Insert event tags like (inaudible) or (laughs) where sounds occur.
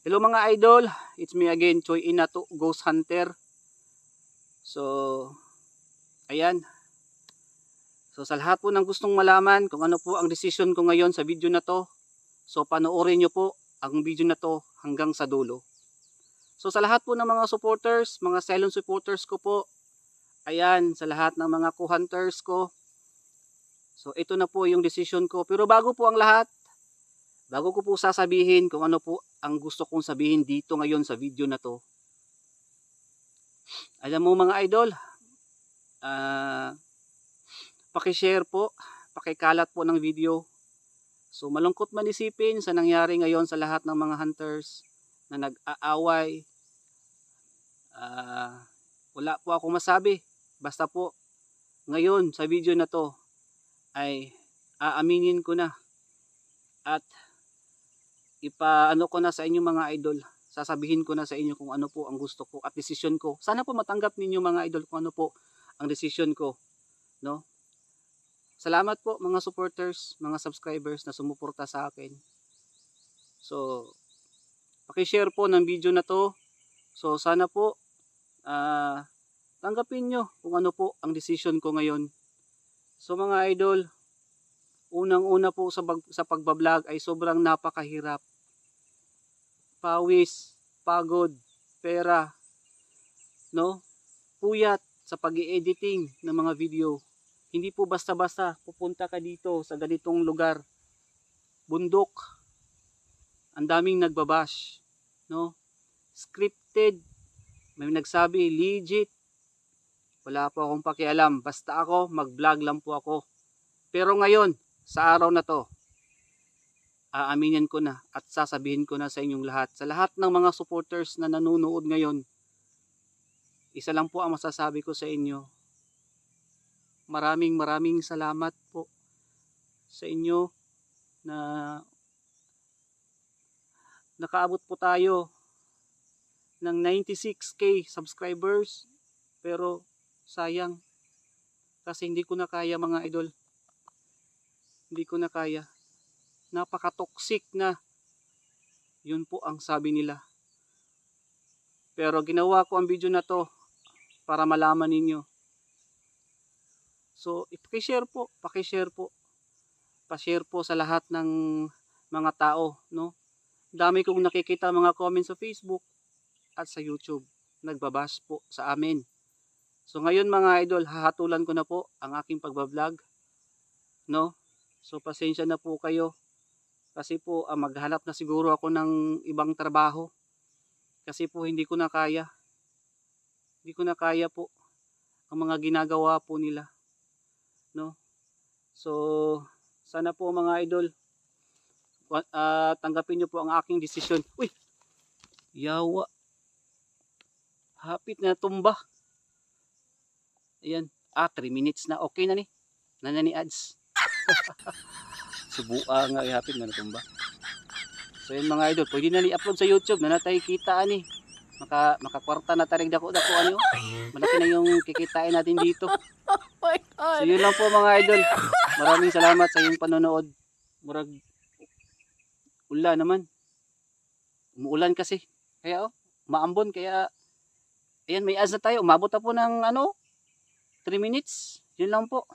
Hello mga idol, it's me again, Choi Inato, Ghost Hunter. So, ayan. So sa lahat po ng gustong malaman kung ano po ang decision ko ngayon sa video na to, so panoorin nyo po ang video na to hanggang sa dulo. So sa lahat po ng mga supporters, mga silent supporters ko po, ayan, sa lahat ng mga co-hunters ko, so ito na po yung decision ko. Pero bago po ang lahat, bago ko po sasabihin kung ano po ang gusto kong sabihin dito ngayon sa video na to. Alam mo mga idol, ah, pakishare po, pakikalat po ng video. So malungkot man isipin sa nangyari ngayon sa lahat ng mga hunters na nag-aaway. Ah, wala po ako masabi. Basta po ngayon sa video na to ay aaminin ko na at ipaano ko na sa inyo mga idol. Sasabihin ko na sa inyo kung ano po ang gusto ko at desisyon ko. Sana po matanggap ninyo mga idol kung ano po ang desisyon ko, no? Salamat po mga supporters, mga subscribers na sumuporta sa akin. So, paki-share po ng video na to. So, sana po ah tanggapin nyo kung ano po ang decision ko ngayon. So mga idol, unang-una po sa, sa pagbablog ay sobrang napakahirap. Pawis, pagod, pera, no? Puyat sa pag editing ng mga video. Hindi po basta-basta pupunta ka dito sa ganitong lugar. Bundok. Ang daming nagbabash, no? Scripted. May nagsabi legit. Wala po akong pakialam. Basta ako, mag-vlog lang po ako. Pero ngayon, sa araw na to, aaminin ko na at sasabihin ko na sa inyong lahat. Sa lahat ng mga supporters na nanonood ngayon, isa lang po ang masasabi ko sa inyo. Maraming maraming salamat po sa inyo na nakaabot po tayo ng 96k subscribers pero sayang kasi hindi ko na kaya mga idol hindi ko na kaya napaka-toxic na. Yun po ang sabi nila. Pero ginawa ko ang video na to para malaman ninyo. So i-share po paki-share po. Pa-share po sa lahat ng mga tao no? Dami kong nakikita mga comments sa Facebook at sa YouTube. Nagbabash po sa amin. So ngayon mga idol hahatulan ko na po ang aking pagbablog no? So pasensya na po kayo kasi po ah, maghanap na siguro ako ng ibang trabaho. Kasi po hindi ko na kaya. Hindi ko na kaya po ang mga ginagawa po nila no? So sana po mga idol ah, tanggapin nyo po ang aking desisyon. Uy! Yawa! Hapit na tumba. Ayan. Ah 3 minutes na. Okay na ni. Nana ni ads (laughs) subua nga ihapit na natumba so yun mga idol pwede na ni upload sa youtube na natay kita ani maka makakwarta na tarig dako dako ano? Malaki na yung kikitain natin dito. (laughs) So yun lang po mga idol. Maraming salamat sa iyong panonood. Murag ula naman. Umuulan kasi. Kaya oh maambon. Kaya ayan may ads na tayo. Umabot na po ng ano 3 minutes. Yun lang po